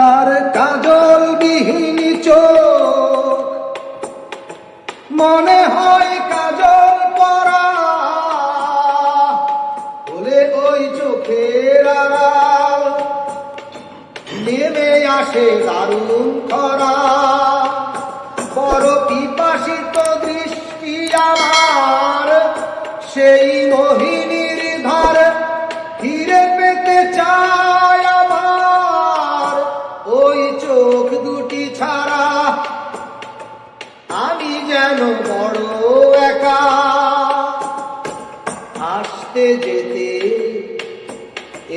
তার কাজল বিহীন মনে হয় কাজল পরা। বলে ওই চোখের নেমে আসে দারুণ খরা। বড় পিপাসিত আসতে যেতে,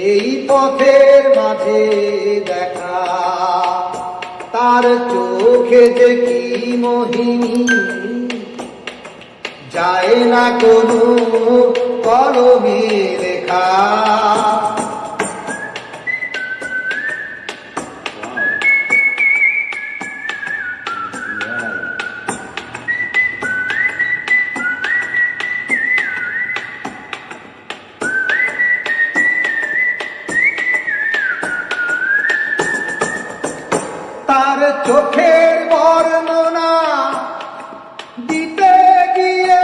এই পথের মাঝে দেখা। তার চোখে যে কি মোহিনী, যায় না কোনো কলমে লেখা। চোখের বর্ণনা দিতে গিয়ে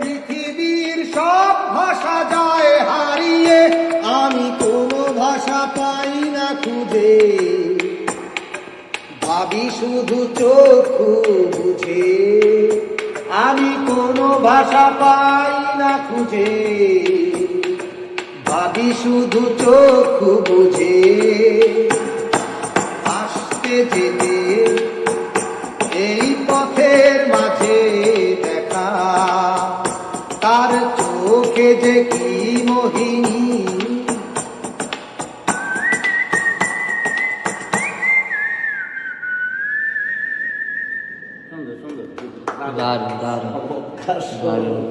পৃথিবীর সব ভাষা যায় হারিয়ে। আমি কোনো ভাষা পাই না খুঁজে। ভাবি শুধু চক্ষু বুঝে। আমি কোনো ভাষা পাই না খুঁজে। ভাবি শুধু চক্ষু বুঝে। মাঝে দেখা। তার চোখে যে কি মোহিনী। সুন্দর সুন্দর। দারুণ দারুণ। দারুণ।